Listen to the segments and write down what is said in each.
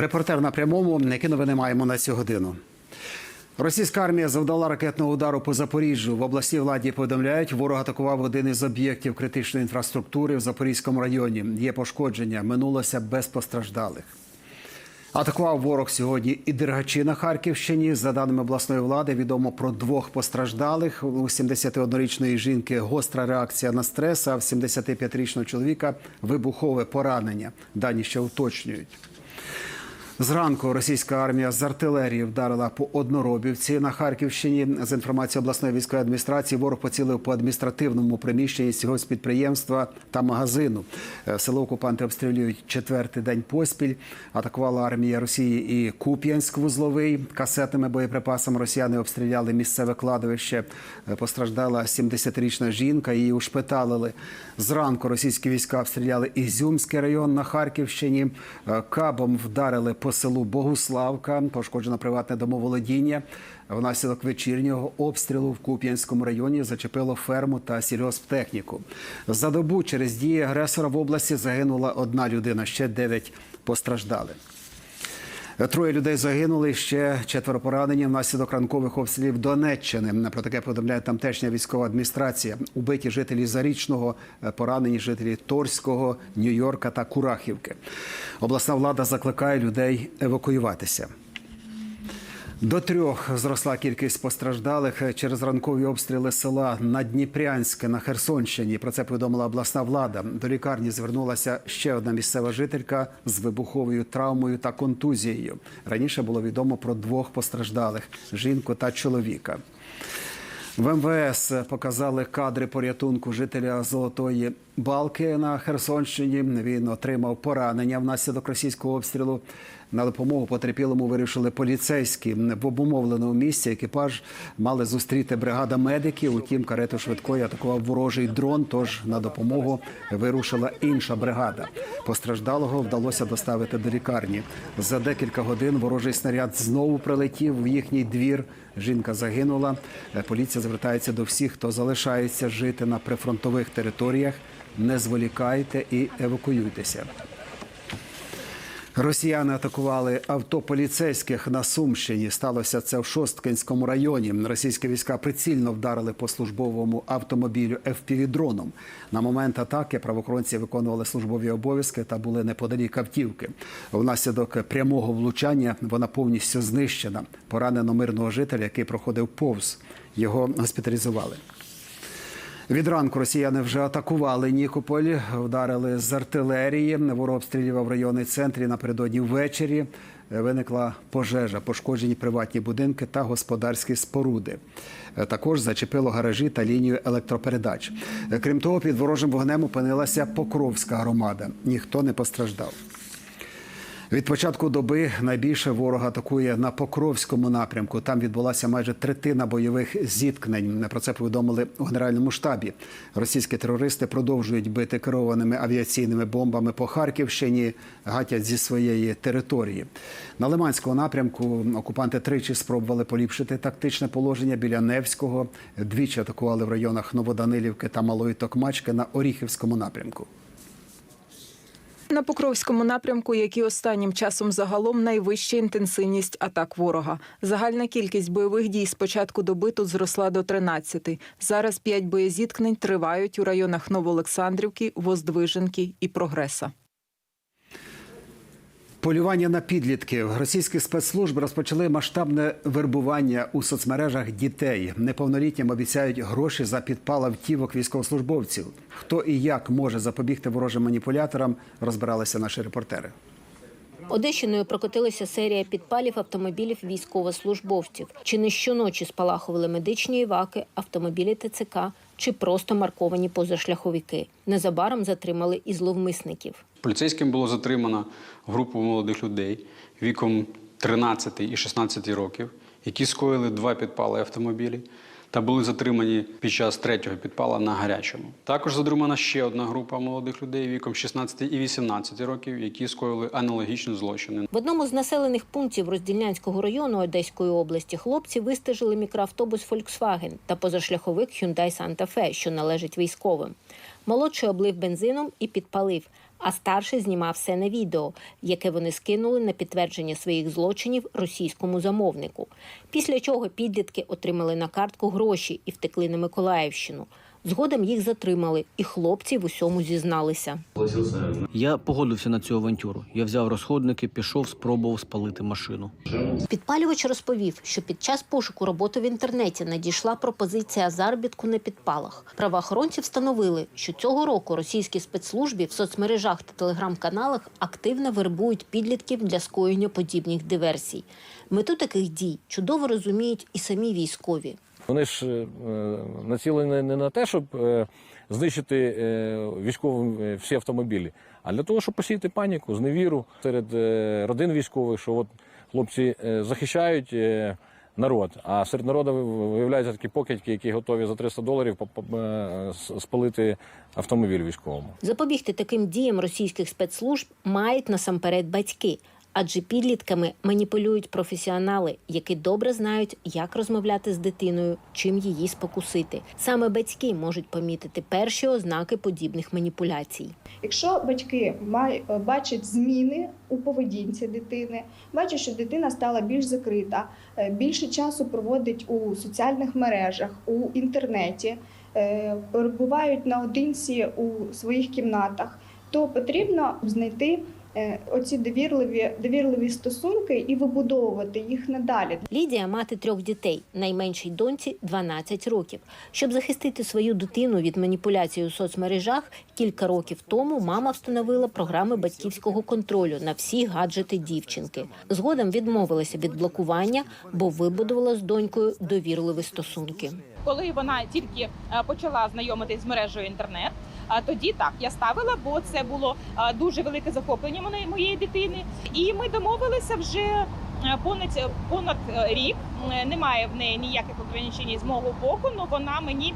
Репортер на прямому, які новини маємо на цю годину. Російська армія завдала ракетного удару по Запоріжжю. В обласній владі повідомляють, ворог атакував один із об'єктів критичної інфраструктури в Запорізькому районі. Є пошкодження, минулося без постраждалих. Атакував ворог сьогодні і Дергачі на Харківщині. За даними обласної влади, відомо про двох постраждалих. У 71-річної жінки гостра реакція на стрес, а в 75-річного чоловіка вибухове поранення. Дані ще уточнюють. Зранку російська армія з артилерії вдарила по одноробівці на Харківщині. З інформації обласної військової адміністрації, ворог поцілив по адміністративному приміщенні цього підприємства та магазину. Е, Село окупанти обстрілюють четвертий день поспіль. Атакувала армія Росії і Куп'янськ вузловий. Касетними боєприпасами росіяни обстріляли місцеве кладовище. Е, Постраждала 70-річна жінка. Її ушпиталили. Зранку російські війська обстріляли Ізюмський район на Харківщині. Е, Кабом вдарили по селу Богуславка. Пошкоджено приватне домоволодіння. Внаслідок вечірнього обстрілу в Куп'янському районі зачепило ферму та сільгосптехніку. За добу через дії агресора в області загинула одна людина, ще дев'ять постраждали. Троє людей загинули, ще четверо поранені внаслідок ранкових обстрілів Донеччини. Про таке повідомляє тамтешня військова адміністрація. Убиті жителі Зарічного, поранені жителі Торського, Нью-Йорка та Курахівки. Обласна влада закликає людей евакуюватися. До трьох зросла кількість постраждалих через ранкові обстріли села Надніпрянське на Херсонщині. Про це повідомила обласна влада. До лікарні звернулася ще одна місцева жителька з вибуховою травмою та контузією. Раніше було відомо про двох постраждалих жінку та чоловіка. В МВС показали кадри порятунку жителя Золотої Балки на Херсонщині. Він отримав поранення внаслідок російського обстрілу. На допомогу потерпілому вирішили поліцейські в обумовленому місці. Екіпаж мали зустріти бригада медиків. Утім, карету швидкої атакував ворожий дрон. Тож на допомогу вирушила інша бригада. Постраждалого вдалося доставити до лікарні. За декілька годин ворожий снаряд знову прилетів в їхній двір. Жінка загинула. Поліція звертається до всіх, хто залишається жити на прифронтових територіях. Не зволікайте і евакуюйтеся. Росіяни атакували авто поліцейських на Сумщині. Сталося це в Шосткинському районі. Російські війська прицільно вдарили по службовому автомобілю FPV-дроном. На момент атаки правоохоронці виконували службові обов'язки та були неподалік автівки. Внаслідок прямого влучання вона повністю знищена. Поранено мирного жителя, який проходив повз. Його госпіталізували. Від ранку росіяни вже атакували Нікополь, вдарили з артилерії. Ворог обстрілював районний центрі напередодні ввечері. Виникла пожежа, пошкоджені приватні будинки та господарські споруди. Також зачепило гаражі та лінію електропередач. Крім того, під ворожим вогнем опинилася Покровська громада. Ніхто не постраждав. Від початку доби найбільше ворог атакує на Покровському напрямку. Там відбулася майже третина бойових зіткнень. Про це повідомили у генеральному штабі. Російські терористи продовжують бити керованими авіаційними бомбами по Харківщині, гатять зі своєї території. На Лиманському напрямку окупанти тричі спробували поліпшити тактичне положення біля Невського. Двічі атакували в районах Новоданилівки та Малої Токмачки на Оріхівському напрямку. На Покровському напрямку, які останнім часом загалом, найвища інтенсивність атак ворога. Загальна кількість бойових дій з початку доби тут зросла до 13. Зараз п'ять боєзіткнень тривають у районах Новоолександрівки, Воздвиженки і Прогреса. Полювання на підлітків російські спецслужби розпочали масштабне вербування у соцмережах дітей. Неповнолітнім обіцяють гроші за підпал автівок військовослужбовців. Хто і як може запобігти ворожим маніпуляторам, розбиралися наші репортери. Одещиною прокотилася серія підпалів автомобілів військовослужбовців. Чи не щоночі спалахували медичні іваки, автомобілі ТЦК, чи просто марковані позашляховики. Незабаром затримали і зловмисників. Поліцейським було затримано групу молодих людей віком 13 і 16 років, які скоїли два підпали автомобілі та були затримані під час третього підпала на гарячому. Також затримана ще одна група молодих людей віком 16 і 18 років, які скоїли аналогічні злочини. В одному з населених пунктів Роздільнянського району Одеської області хлопці вистежили мікроавтобус Volkswagen та позашляховик Hyundai Santa Fe, що належить військовим. Молодший облив бензином і підпалив. а старший знімав все на відео, яке вони скинули на підтвердження своїх злочинів російському замовнику. Після чого підлітки отримали на картку гроші і втекли на Миколаївщину. Згодом їх затримали, і хлопці в усьому зізналися. Я погодився на цю авантюру. Я взяв розходники, пішов, спробував спалити машину. Підпалювач розповів, що під час пошуку роботи в інтернеті надійшла пропозиція заробітку на підпалах. Правоохоронці встановили, що цього року російські спецслужби в соцмережах та телеграм-каналах активно вербують підлітків для скоєння подібних диверсій. Мету таких дій чудово розуміють і самі військові. Вони ж е, націлені не на те, щоб е, знищити е, військовим всі автомобілі, а для того, щоб посіяти паніку, зневіру серед родин військових, що от хлопці захищають народ, а серед народу виявляються такі покидьки, які готові за 300 доларів спалити автомобіль військовому. Запобігти таким діям російських спецслужб мають насамперед батьки. Адже підлітками маніпулюють професіонали, які добре знають, як розмовляти з дитиною, чим її спокусити. Саме батьки можуть помітити перші ознаки подібних маніпуляцій. Якщо батьки е, бачать зміни у поведінці дитини, бачать, що дитина стала більш закрита, е, більше часу проводить у соціальних мережах, у інтернеті, е, перебувають наодинці у своїх кімнатах, то потрібно знайти оці довірливі, довірливі стосунки і вибудовувати їх надалі. Лідія мати трьох дітей, найменшій доньці 12 років. Щоб захистити свою дитину від маніпуляцій у соцмережах, кілька років тому мама встановила програми батьківського контролю на всі гаджети дівчинки. Згодом відмовилася від блокування, бо вибудувала з донькою довірливі стосунки. коли вона тільки е, почала знайомитись з мережею інтернет. А тоді так я ставила, бо це було е, дуже велике захоплення моєї дитини. І ми домовилися вже е, понад понад е, рік. Немає в неї ніяких ограничень з мого боку. але вона мені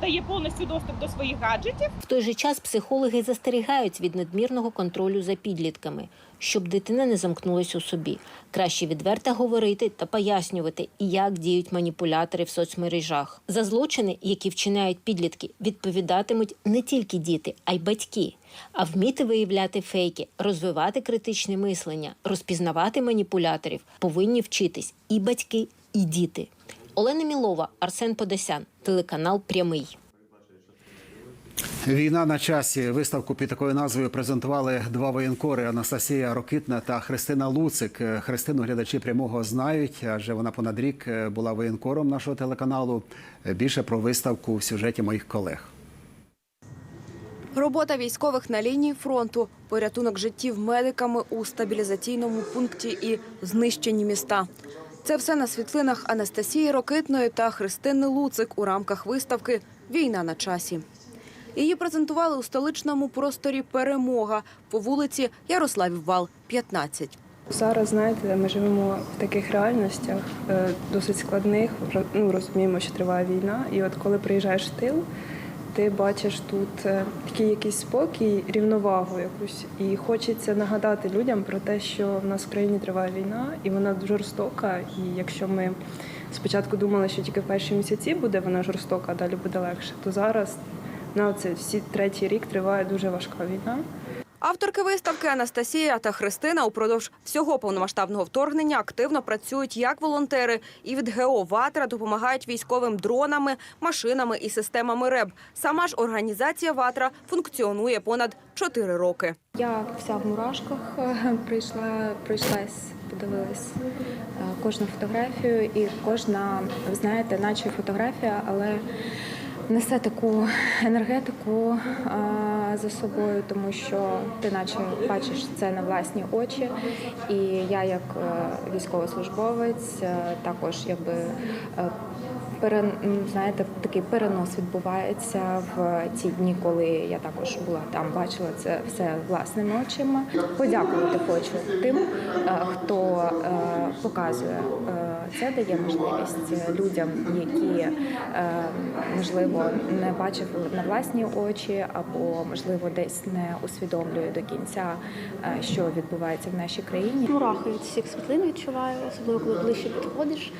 дає повністю доступ до своїх гаджетів. В той же час психологи застерігають від надмірного контролю за підлітками, щоб дитина не замкнулась у собі. Краще відверто говорити та пояснювати, як діють маніпулятори в соцмережах. За злочини, які вчинають підлітки, відповідатимуть не тільки діти, а й батьки. А вміти виявляти фейки, розвивати критичне мислення, розпізнавати маніпуляторів повинні вчитись і батьки, і діти. Олена Мілова, Арсен Подосян, телеканал Прямий. Війна на часі. Виставку під такою назвою презентували два воєнкори Анастасія Рокитна та Христина Луцик. Христину глядачі прямого знають, адже вона понад рік е, була воєнкором нашого телеканалу. Більше про виставку в сюжеті моїх колег. Робота військових на лінії фронту, порятунок життів медиками у стабілізаційному пункті і знищені міста. Це все на світлинах Анастасії Рокитної та Христини Луцик у рамках виставки Війна на часі. Її презентували у столичному просторі Перемога по вулиці Ярославів Вал, 15. Зараз знаєте, ми живемо в таких реальностях е, досить складних. Ну розуміємо, що триває війна, і от коли приїжджаєш в тил, ти бачиш тут е, такий якийсь спокій, рівновагу якусь, і хочеться нагадати людям про те, що в нас в країні триває війна, і вона жорстока. І якщо ми спочатку думали, що тільки в перші місяці буде вона жорстока, а далі буде легше, то зараз на це всі третій рік триває дуже важка війна. Авторки виставки Анастасія та Христина упродовж всього повномасштабного вторгнення активно працюють як волонтери і від ГО «Ватра» допомагають військовим дронами, машинами і системами РЕБ. Сама ж організація «Ватра» функціонує понад 4 роки. Я вся в мурашках е, прийшла, пройшлась, подивилась е, кожну фотографію, і кожна, ви знаєте, наче фотографія, але несе таку енергетику е, за собою, тому що ти наче бачиш це на власні очі. І я, як е, військовослужбовець, е, також якби. Знаєте, такий перенос відбувається в ці дні, коли я також була там, бачила це все власними очима. Подякувати хочу тим, е, хто е, показує е, це, дає можливість людям, які можливо не бачили на власні очі, або можливо десь не усвідомлює до кінця, що відбувається в нашій країні. Мурахи від всіх світлин відчуваю, особливо коли ближче підходиш.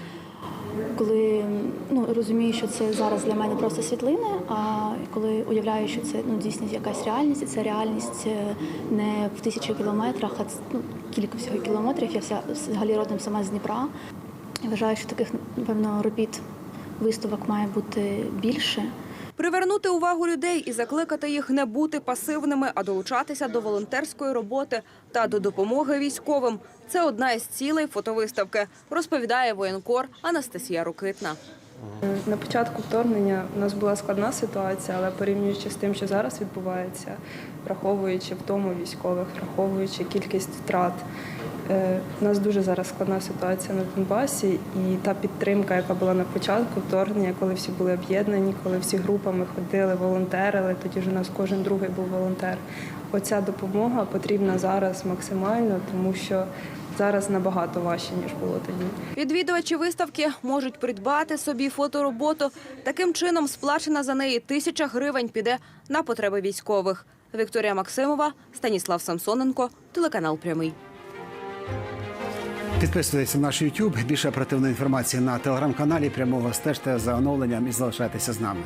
Коли ну, розумію, що це зараз для мене просто світлини, а коли уявляю, що це ну, дійсно якась реальність, і це реальність е, не в тисячі кілометрах, а ну, кілька всього кілометрів. Я вся взагалі родом сама з Дніпра. Вважаю, що таких, напевно, робіт виставок має бути більше. Привернути увагу людей і закликати їх не бути пасивними, а долучатися до волонтерської роботи та до допомоги військовим. Це одна із цілей фотовиставки, розповідає воєнкор Анастасія Рокитна. На початку вторгнення у нас була складна ситуація, але порівнюючи з тим, що зараз відбувається, враховуючи втому військових, враховуючи кількість втрат, у нас дуже зараз складна ситуація на Донбасі, і та підтримка, яка була на початку вторгнення, коли всі були об'єднані, коли всі групами ходили, волонтерили, тоді ж у нас кожен другий був волонтер. Оця допомога потрібна зараз максимально, тому що зараз набагато важче ніж було тоді. Відвідувачі виставки можуть придбати собі фотороботу. Таким чином, сплачена за неї тисяча гривень піде на потреби військових. Вікторія Максимова, Станіслав Самсоненко, телеканал Прямий. Підписуйтесь на наш YouTube. Більше оперативної інформації на телеграм-каналі. Прямого стежте за оновленням і залишайтеся з нами.